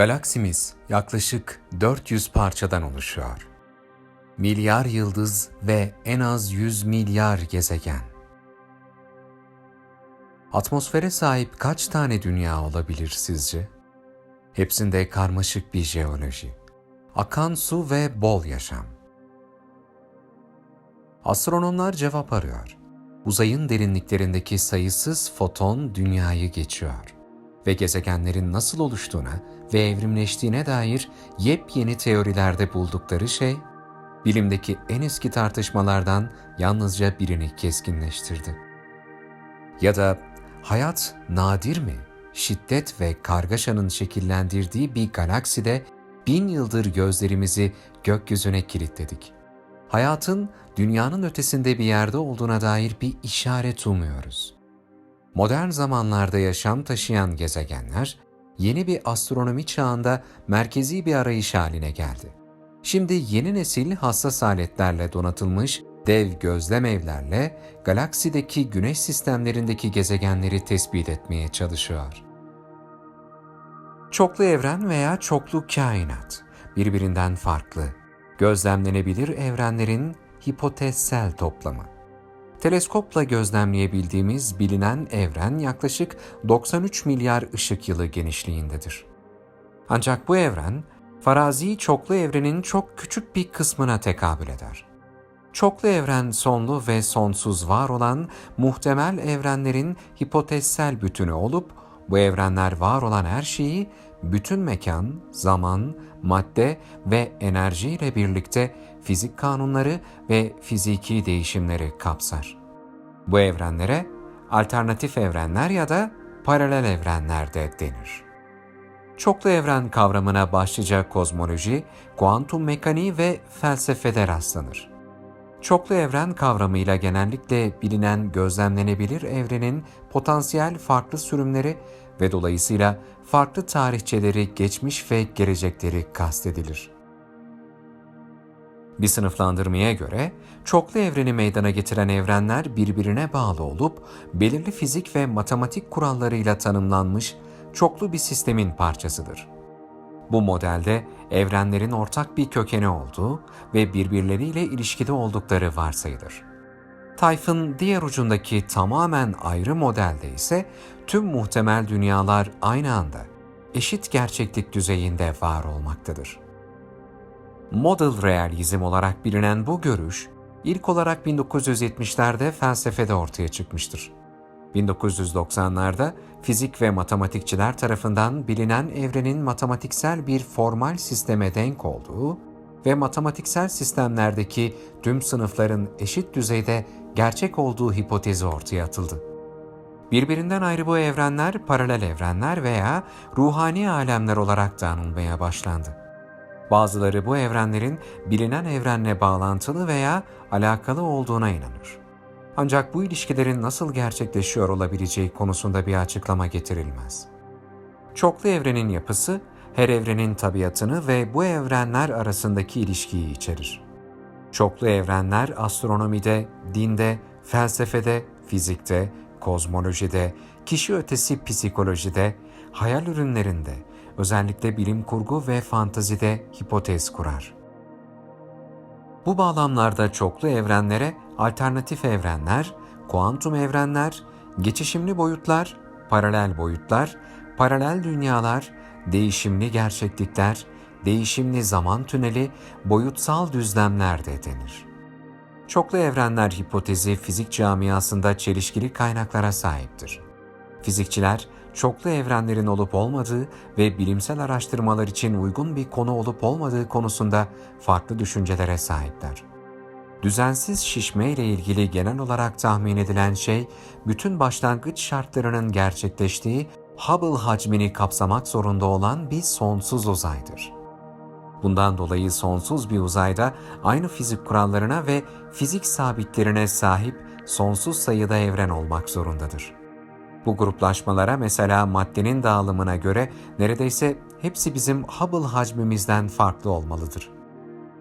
Galaksimiz yaklaşık 400 parçadan oluşuyor. Milyar yıldız ve en az 100 milyar gezegen. Atmosfere sahip kaç tane dünya olabilir sizce? Hepsinde karmaşık bir jeoloji, akan su ve bol yaşam. Astronomlar cevap arıyor. Uzayın derinliklerindeki sayısız foton dünyayı geçiyor ve gezegenlerin nasıl oluştuğuna ve evrimleştiğine dair yepyeni teorilerde buldukları şey, bilimdeki en eski tartışmalardan yalnızca birini keskinleştirdi. Ya da hayat nadir mi? Şiddet ve kargaşanın şekillendirdiği bir galakside bin yıldır gözlerimizi gökyüzüne kilitledik. Hayatın dünyanın ötesinde bir yerde olduğuna dair bir işaret umuyoruz. Modern zamanlarda yaşam taşıyan gezegenler, yeni bir astronomi çağında merkezi bir arayış haline geldi. Şimdi yeni nesil hassas aletlerle donatılmış dev gözlem evlerle galaksideki güneş sistemlerindeki gezegenleri tespit etmeye çalışıyor. Çoklu evren veya çoklu kainat, birbirinden farklı, gözlemlenebilir evrenlerin hipotezsel toplamı. Teleskopla gözlemleyebildiğimiz bilinen evren yaklaşık 93 milyar ışık yılı genişliğindedir. Ancak bu evren, farazi çoklu evrenin çok küçük bir kısmına tekabül eder. Çoklu evren sonlu ve sonsuz var olan muhtemel evrenlerin hipotezsel bütünü olup bu evrenler var olan her şeyi bütün mekan, zaman, madde ve enerji ile birlikte fizik kanunları ve fiziki değişimleri kapsar. Bu evrenlere alternatif evrenler ya da paralel evrenler de denir. Çoklu evren kavramına başlıca kozmoloji, kuantum mekaniği ve felsefede rastlanır. Çoklu evren kavramıyla genellikle bilinen gözlemlenebilir evrenin potansiyel farklı sürümleri ve dolayısıyla farklı tarihçeleri, geçmiş ve gelecekleri kastedilir. Bir sınıflandırmaya göre çoklu evreni meydana getiren evrenler birbirine bağlı olup belirli fizik ve matematik kurallarıyla tanımlanmış çoklu bir sistemin parçasıdır. Bu modelde evrenlerin ortak bir kökeni olduğu ve birbirleriyle ilişkide oldukları varsayılır. Tayfın diğer ucundaki tamamen ayrı modelde ise tüm muhtemel dünyalar aynı anda eşit gerçeklik düzeyinde var olmaktadır. Model realizm olarak bilinen bu görüş, ilk olarak 1970'lerde felsefede ortaya çıkmıştır. 1990'larda fizik ve matematikçiler tarafından bilinen evrenin matematiksel bir formal sisteme denk olduğu ve matematiksel sistemlerdeki tüm sınıfların eşit düzeyde gerçek olduğu hipotezi ortaya atıldı. Birbirinden ayrı bu evrenler paralel evrenler veya ruhani alemler olarak da anılmaya başlandı. Bazıları bu evrenlerin bilinen evrenle bağlantılı veya alakalı olduğuna inanır. Ancak bu ilişkilerin nasıl gerçekleşiyor olabileceği konusunda bir açıklama getirilmez. Çoklu evrenin yapısı, her evrenin tabiatını ve bu evrenler arasındaki ilişkiyi içerir. Çoklu evrenler astronomide, dinde, felsefede, fizikte, kozmolojide, kişi ötesi psikolojide, hayal ürünlerinde, özellikle bilim kurgu ve fantazide hipotez kurar. Bu bağlamlarda çoklu evrenlere alternatif evrenler, kuantum evrenler, geçişimli boyutlar, paralel boyutlar, paralel dünyalar, değişimli gerçeklikler, değişimli zaman tüneli, boyutsal düzlemler de denir. Çoklu evrenler hipotezi fizik camiasında çelişkili kaynaklara sahiptir. Fizikçiler, çoklu evrenlerin olup olmadığı ve bilimsel araştırmalar için uygun bir konu olup olmadığı konusunda farklı düşüncelere sahipler. Düzensiz şişme ile ilgili genel olarak tahmin edilen şey, bütün başlangıç şartlarının gerçekleştiği Hubble hacmini kapsamak zorunda olan bir sonsuz uzaydır. Bundan dolayı sonsuz bir uzayda aynı fizik kurallarına ve fizik sabitlerine sahip sonsuz sayıda evren olmak zorundadır. Bu gruplaşmalara mesela maddenin dağılımına göre neredeyse hepsi bizim Hubble hacmimizden farklı olmalıdır.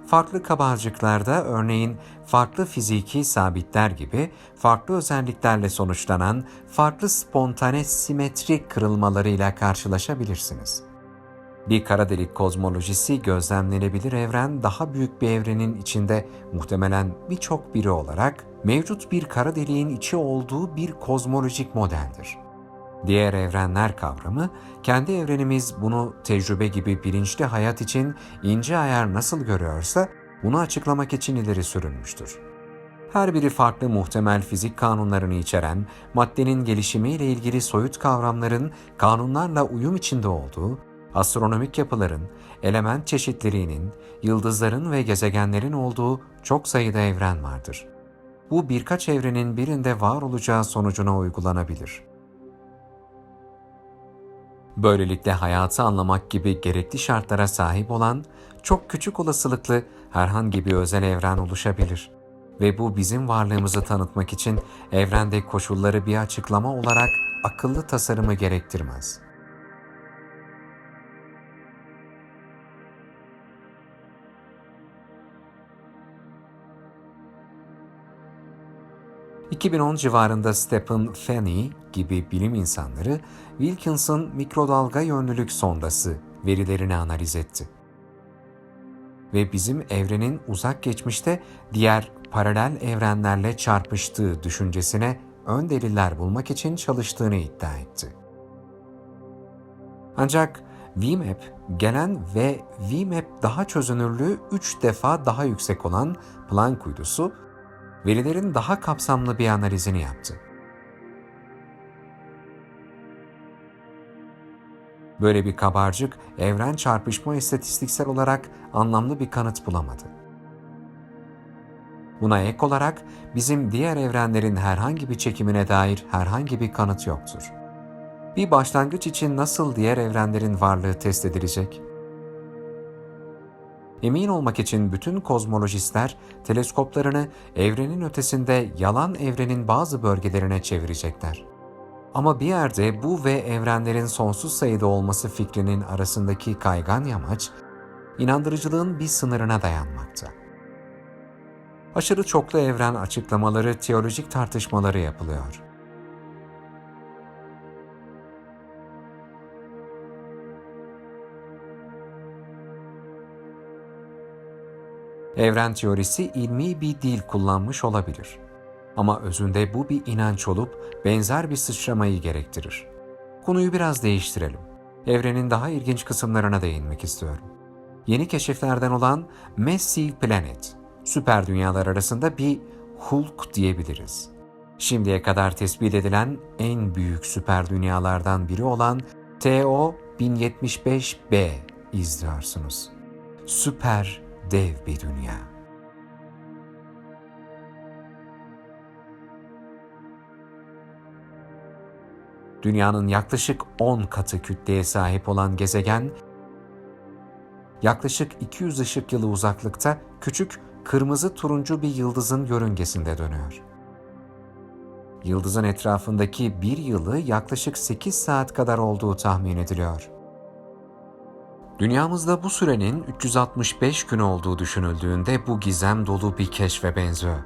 Farklı kabarcıklarda örneğin farklı fiziki sabitler gibi farklı özelliklerle sonuçlanan farklı spontane simetri kırılmalarıyla karşılaşabilirsiniz. Bir kara delik kozmolojisi gözlemlenebilir evren daha büyük bir evrenin içinde muhtemelen birçok biri olarak mevcut bir kara deliğin içi olduğu bir kozmolojik modeldir. Diğer evrenler kavramı, kendi evrenimiz bunu tecrübe gibi bilinçli hayat için ince ayar nasıl görüyorsa bunu açıklamak için ileri sürülmüştür. Her biri farklı muhtemel fizik kanunlarını içeren, maddenin gelişimiyle ilgili soyut kavramların kanunlarla uyum içinde olduğu, astronomik yapıların, element çeşitliliğinin, yıldızların ve gezegenlerin olduğu çok sayıda evren vardır. Bu birkaç evrenin birinde var olacağı sonucuna uygulanabilir. Böylelikle hayatı anlamak gibi gerekli şartlara sahip olan çok küçük olasılıklı herhangi bir özel evren oluşabilir. Ve bu bizim varlığımızı tanıtmak için evrende koşulları bir açıklama olarak akıllı tasarımı gerektirmez.'' 2010 civarında Stephen Fenney gibi bilim insanları Wilkinson mikrodalga yönlülük sondası verilerini analiz etti. Ve bizim evrenin uzak geçmişte diğer paralel evrenlerle çarpıştığı düşüncesine ön deliller bulmak için çalıştığını iddia etti. Ancak VMAP gelen ve VMAP daha çözünürlüğü 3 defa daha yüksek olan Planck uydusu verilerin daha kapsamlı bir analizini yaptı. Böyle bir kabarcık evren çarpışma istatistiksel olarak anlamlı bir kanıt bulamadı. Buna ek olarak bizim diğer evrenlerin herhangi bir çekimine dair herhangi bir kanıt yoktur. Bir başlangıç için nasıl diğer evrenlerin varlığı test edilecek? Emin olmak için bütün kozmolojistler teleskoplarını evrenin ötesinde yalan evrenin bazı bölgelerine çevirecekler. Ama bir yerde bu ve evrenlerin sonsuz sayıda olması fikrinin arasındaki kaygan yamaç, inandırıcılığın bir sınırına dayanmakta. Aşırı çoklu evren açıklamaları teolojik tartışmaları yapılıyor. Evren teorisi ilmi bir dil kullanmış olabilir. Ama özünde bu bir inanç olup benzer bir sıçramayı gerektirir. Konuyu biraz değiştirelim. Evrenin daha ilginç kısımlarına değinmek istiyorum. Yeni keşiflerden olan Massive Planet, süper dünyalar arasında bir Hulk diyebiliriz. Şimdiye kadar tespit edilen en büyük süper dünyalardan biri olan TO 1075b izliyorsunuz. Süper dev bir dünya. Dünyanın yaklaşık 10 katı kütleye sahip olan gezegen, yaklaşık 200 ışık yılı uzaklıkta küçük kırmızı turuncu bir yıldızın yörüngesinde dönüyor. Yıldızın etrafındaki bir yılı yaklaşık 8 saat kadar olduğu tahmin ediliyor. Dünyamızda bu sürenin 365 gün olduğu düşünüldüğünde bu gizem dolu bir keşfe benziyor.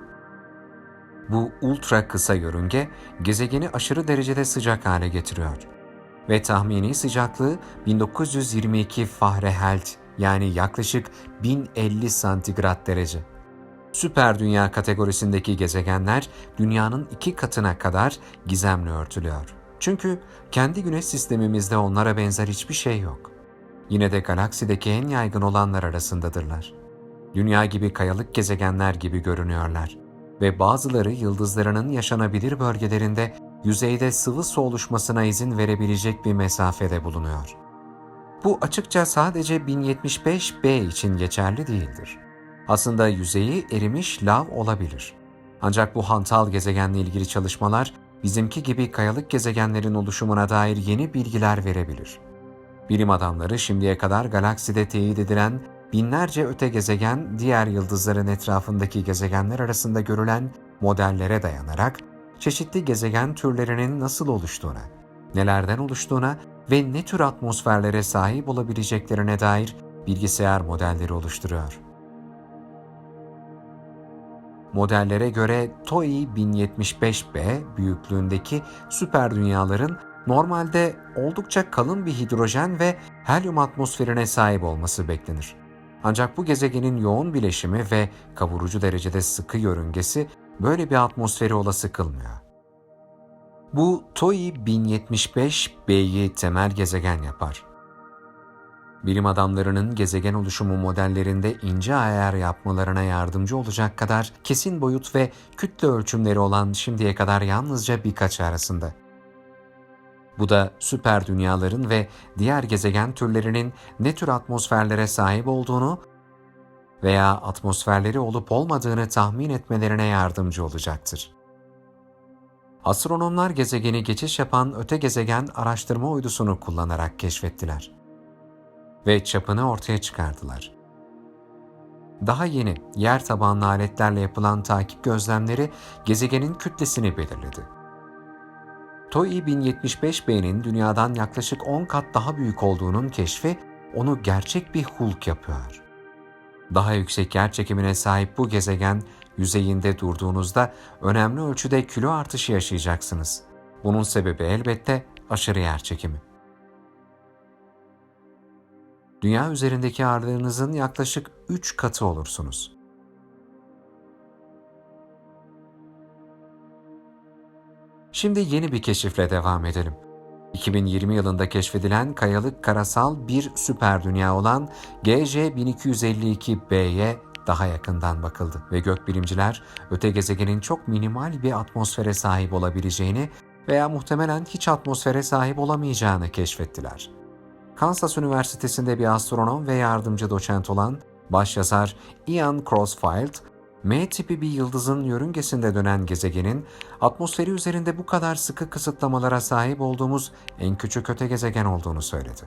Bu ultra kısa yörünge gezegeni aşırı derecede sıcak hale getiriyor ve tahmini sıcaklığı 1922 Fahrenheit yani yaklaşık 1050 santigrat derece. Süper dünya kategorisindeki gezegenler dünyanın iki katına kadar gizemli örtülüyor. Çünkü kendi güneş sistemimizde onlara benzer hiçbir şey yok yine de galaksideki en yaygın olanlar arasındadırlar. Dünya gibi kayalık gezegenler gibi görünüyorlar ve bazıları yıldızlarının yaşanabilir bölgelerinde yüzeyde sıvı su oluşmasına izin verebilecek bir mesafede bulunuyor. Bu açıkça sadece 1075b için geçerli değildir. Aslında yüzeyi erimiş lav olabilir. Ancak bu hantal gezegenle ilgili çalışmalar bizimki gibi kayalık gezegenlerin oluşumuna dair yeni bilgiler verebilir. Bilim adamları şimdiye kadar galakside teyit edilen binlerce öte gezegen diğer yıldızların etrafındaki gezegenler arasında görülen modellere dayanarak çeşitli gezegen türlerinin nasıl oluştuğuna, nelerden oluştuğuna ve ne tür atmosferlere sahip olabileceklerine dair bilgisayar modelleri oluşturuyor. Modellere göre TOI 1075b büyüklüğündeki süper dünyaların normalde oldukça kalın bir hidrojen ve helyum atmosferine sahip olması beklenir. Ancak bu gezegenin yoğun bileşimi ve kavurucu derecede sıkı yörüngesi böyle bir atmosferi olası kılmıyor. Bu TOI 1075 B'yi temel gezegen yapar. Bilim adamlarının gezegen oluşumu modellerinde ince ayar yapmalarına yardımcı olacak kadar kesin boyut ve kütle ölçümleri olan şimdiye kadar yalnızca birkaç arasında. Bu da süper dünyaların ve diğer gezegen türlerinin ne tür atmosferlere sahip olduğunu veya atmosferleri olup olmadığını tahmin etmelerine yardımcı olacaktır. Astronomlar gezegeni geçiş yapan öte gezegen araştırma uydusunu kullanarak keşfettiler ve çapını ortaya çıkardılar. Daha yeni yer tabanlı aletlerle yapılan takip gözlemleri gezegenin kütlesini belirledi. TOI 1075b'nin dünyadan yaklaşık 10 kat daha büyük olduğunun keşfi onu gerçek bir hulk yapıyor. Daha yüksek yer çekimine sahip bu gezegen yüzeyinde durduğunuzda önemli ölçüde kilo artışı yaşayacaksınız. Bunun sebebi elbette aşırı yer çekimi. Dünya üzerindeki ağırlığınızın yaklaşık 3 katı olursunuz. Şimdi yeni bir keşifle devam edelim. 2020 yılında keşfedilen kayalık karasal bir süper dünya olan GJ 1252b'ye daha yakından bakıldı ve gökbilimciler öte gezegenin çok minimal bir atmosfere sahip olabileceğini veya muhtemelen hiç atmosfere sahip olamayacağını keşfettiler. Kansas Üniversitesi'nde bir astronom ve yardımcı doçent olan başyazar Ian Crossfield, M tipi bir yıldızın yörüngesinde dönen gezegenin atmosferi üzerinde bu kadar sıkı kısıtlamalara sahip olduğumuz en küçük öte gezegen olduğunu söyledi.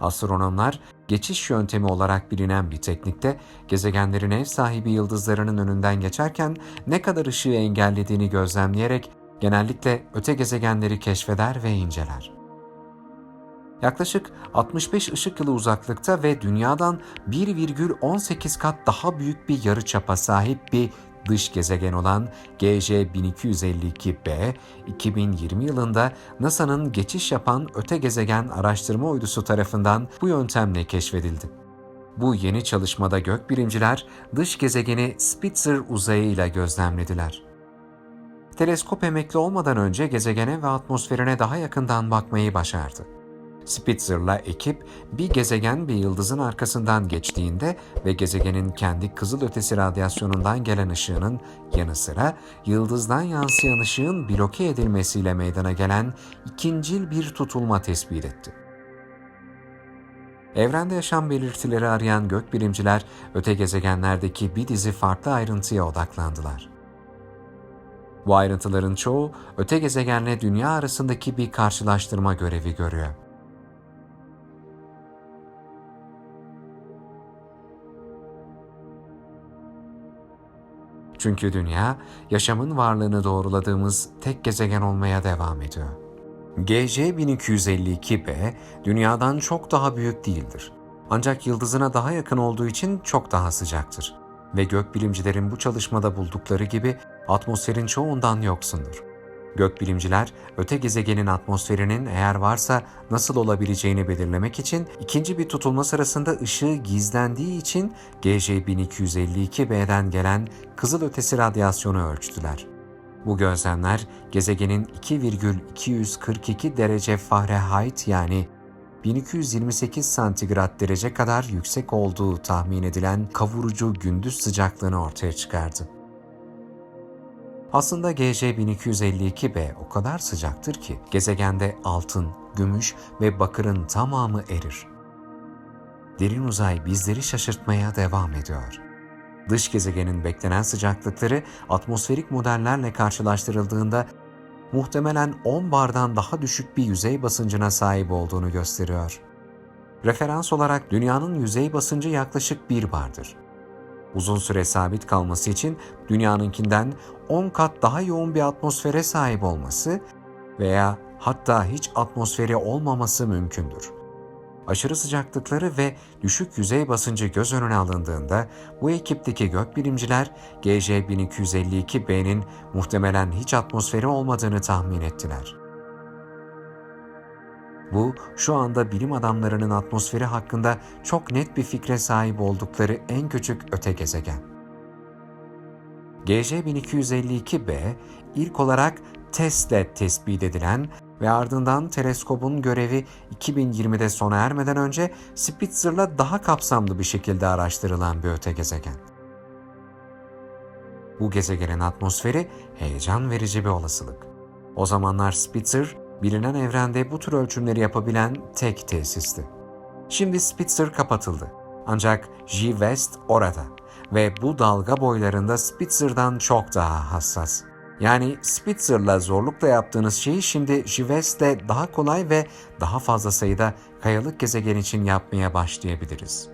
Astronomlar geçiş yöntemi olarak bilinen bir teknikte gezegenlerin ev sahibi yıldızlarının önünden geçerken ne kadar ışığı engellediğini gözlemleyerek genellikle öte gezegenleri keşfeder ve inceler. Yaklaşık 65 ışık yılı uzaklıkta ve dünyadan 1,18 kat daha büyük bir yarıçapa sahip bir dış gezegen olan GJ 1252b 2020 yılında NASA'nın geçiş yapan öte gezegen araştırma uydusu tarafından bu yöntemle keşfedildi. Bu yeni çalışmada gökbilimciler dış gezegeni Spitzer uzayıyla gözlemlediler. Teleskop emekli olmadan önce gezegene ve atmosferine daha yakından bakmayı başardı. Spitzer'la ekip bir gezegen bir yıldızın arkasından geçtiğinde ve gezegenin kendi kızılötesi radyasyonundan gelen ışığının yanı sıra yıldızdan yansıyan ışığın bloke edilmesiyle meydana gelen ikincil bir tutulma tespit etti. Evrende yaşam belirtileri arayan gökbilimciler öte gezegenlerdeki bir dizi farklı ayrıntıya odaklandılar. Bu ayrıntıların çoğu öte gezegenle dünya arasındaki bir karşılaştırma görevi görüyor. Çünkü dünya, yaşamın varlığını doğruladığımız tek gezegen olmaya devam ediyor. GJ 1252b, dünyadan çok daha büyük değildir. Ancak yıldızına daha yakın olduğu için çok daha sıcaktır. Ve gökbilimcilerin bu çalışmada buldukları gibi atmosferin çoğundan yoksundur. Gökbilimciler öte gezegenin atmosferinin eğer varsa nasıl olabileceğini belirlemek için ikinci bir tutulma sırasında ışığı gizlendiği için GJ 1252b'den gelen kızılötesi radyasyonu ölçtüler. Bu gözlemler gezegenin 2,242 derece Fahrenheit yani 1228 santigrat derece kadar yüksek olduğu tahmin edilen kavurucu gündüz sıcaklığını ortaya çıkardı. Aslında GJ1252b o kadar sıcaktır ki gezegende altın, gümüş ve bakırın tamamı erir. Derin uzay bizleri şaşırtmaya devam ediyor. Dış gezegenin beklenen sıcaklıkları atmosferik modellerle karşılaştırıldığında muhtemelen 10 bardan daha düşük bir yüzey basıncına sahip olduğunu gösteriyor. Referans olarak dünyanın yüzey basıncı yaklaşık 1 bardır uzun süre sabit kalması için dünyanınkinden 10 kat daha yoğun bir atmosfere sahip olması veya hatta hiç atmosferi olmaması mümkündür. Aşırı sıcaklıkları ve düşük yüzey basıncı göz önüne alındığında bu ekipteki gökbilimciler GJ1252b'nin muhtemelen hiç atmosferi olmadığını tahmin ettiler. Bu, şu anda bilim adamlarının atmosferi hakkında çok net bir fikre sahip oldukları en küçük öte gezegen. GC 1252b ilk olarak TESS'le tespit edilen ve ardından teleskobun görevi 2020'de sona ermeden önce Spitzer'la daha kapsamlı bir şekilde araştırılan bir öte gezegen. Bu gezegenin atmosferi heyecan verici bir olasılık. O zamanlar Spitzer, bilinen evrende bu tür ölçümleri yapabilen tek tesisti. Şimdi Spitzer kapatıldı. Ancak G-West orada ve bu dalga boylarında Spitzer'dan çok daha hassas. Yani Spitzer'la zorlukla yaptığınız şeyi şimdi G-West'le daha kolay ve daha fazla sayıda kayalık gezegen için yapmaya başlayabiliriz.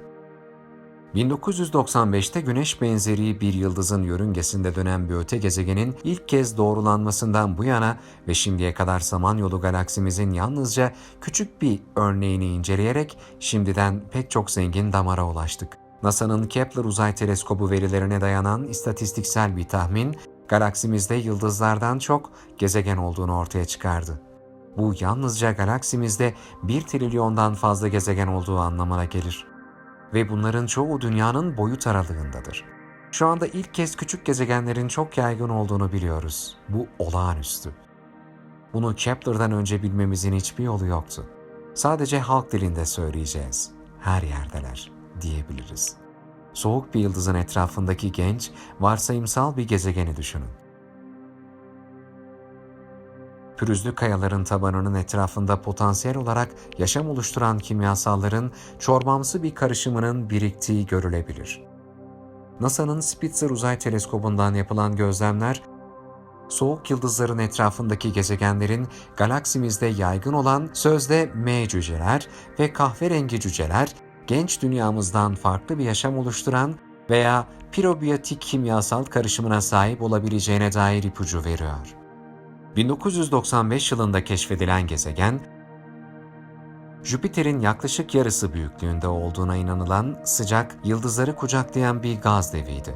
1995'te Güneş benzeri bir yıldızın yörüngesinde dönen bir öte gezegenin ilk kez doğrulanmasından bu yana ve şimdiye kadar Samanyolu galaksimizin yalnızca küçük bir örneğini inceleyerek şimdiden pek çok zengin damara ulaştık. NASA'nın Kepler Uzay Teleskobu verilerine dayanan istatistiksel bir tahmin, galaksimizde yıldızlardan çok gezegen olduğunu ortaya çıkardı. Bu yalnızca galaksimizde 1 trilyondan fazla gezegen olduğu anlamına gelir ve bunların çoğu dünyanın boyut aralığındadır. Şu anda ilk kez küçük gezegenlerin çok yaygın olduğunu biliyoruz. Bu olağanüstü. Bunu Kepler'dan önce bilmemizin hiçbir yolu yoktu. Sadece halk dilinde söyleyeceğiz. Her yerdeler diyebiliriz. Soğuk bir yıldızın etrafındaki genç, varsayımsal bir gezegeni düşünün. Pürüzlü kayaların tabanının etrafında potansiyel olarak yaşam oluşturan kimyasalların çorbamsı bir karışımının biriktiği görülebilir. NASA'nın Spitzer Uzay Teleskobu'ndan yapılan gözlemler, soğuk yıldızların etrafındaki gezegenlerin galaksimizde yaygın olan sözde M cüceler ve kahverengi cüceler, genç dünyamızdan farklı bir yaşam oluşturan veya pirobiyotik kimyasal karışımına sahip olabileceğine dair ipucu veriyor. 1995 yılında keşfedilen gezegen, Jüpiter'in yaklaşık yarısı büyüklüğünde olduğuna inanılan sıcak, yıldızları kucaklayan bir gaz deviydi.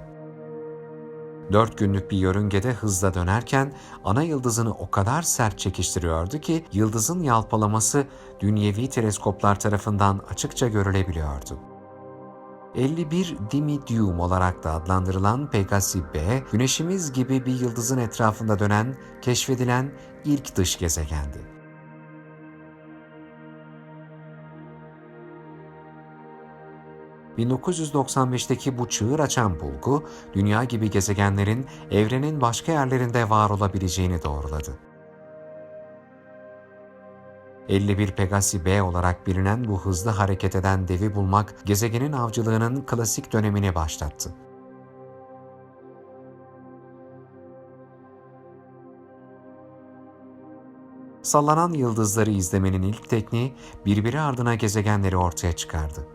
Dört günlük bir yörüngede hızla dönerken ana yıldızını o kadar sert çekiştiriyordu ki yıldızın yalpalaması dünyevi teleskoplar tarafından açıkça görülebiliyordu. 51 Dimidium olarak da adlandırılan Pegasi B, Güneşimiz gibi bir yıldızın etrafında dönen, keşfedilen ilk dış gezegendi. ...1995'teki bu çığır açan bulgu, Dünya gibi gezegenlerin evrenin başka yerlerinde var olabileceğini doğruladı. 51 Pegasi B olarak bilinen bu hızlı hareket eden devi bulmak gezegenin avcılığının klasik dönemini başlattı. Sallanan yıldızları izlemenin ilk tekniği birbiri ardına gezegenleri ortaya çıkardı.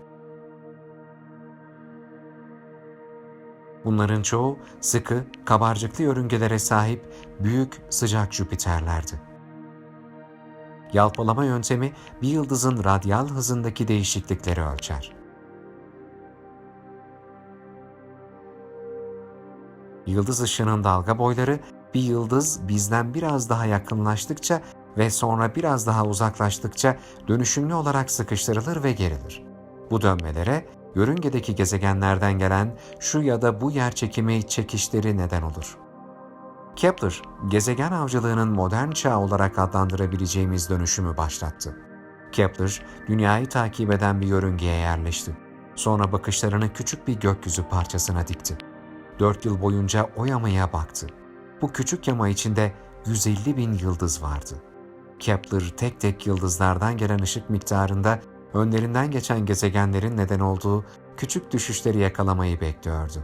Bunların çoğu sıkı, kabarcıklı yörüngelere sahip büyük, sıcak Jüpiterlerdi. Yalpalama yöntemi bir yıldızın radyal hızındaki değişiklikleri ölçer. Yıldız ışığının dalga boyları bir yıldız bizden biraz daha yakınlaştıkça ve sonra biraz daha uzaklaştıkça dönüşümlü olarak sıkıştırılır ve gerilir. Bu dönmelere yörüngedeki gezegenlerden gelen şu ya da bu yerçekimi çekişleri neden olur. Kepler, gezegen avcılığının modern çağ olarak adlandırabileceğimiz dönüşümü başlattı. Kepler, dünyayı takip eden bir yörüngeye yerleşti. Sonra bakışlarını küçük bir gökyüzü parçasına dikti. Dört yıl boyunca o yamaya baktı. Bu küçük yama içinde 150 bin yıldız vardı. Kepler tek tek yıldızlardan gelen ışık miktarında önlerinden geçen gezegenlerin neden olduğu küçük düşüşleri yakalamayı bekliyordu.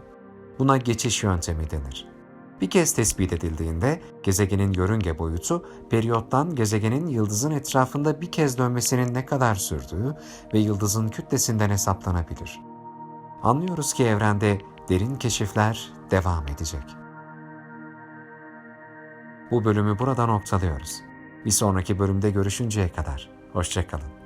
Buna geçiş yöntemi denir. Bir kez tespit edildiğinde gezegenin yörünge boyutu periyottan gezegenin yıldızın etrafında bir kez dönmesinin ne kadar sürdüğü ve yıldızın kütlesinden hesaplanabilir. Anlıyoruz ki evrende derin keşifler devam edecek. Bu bölümü burada noktalıyoruz. Bir sonraki bölümde görüşünceye kadar hoşçakalın.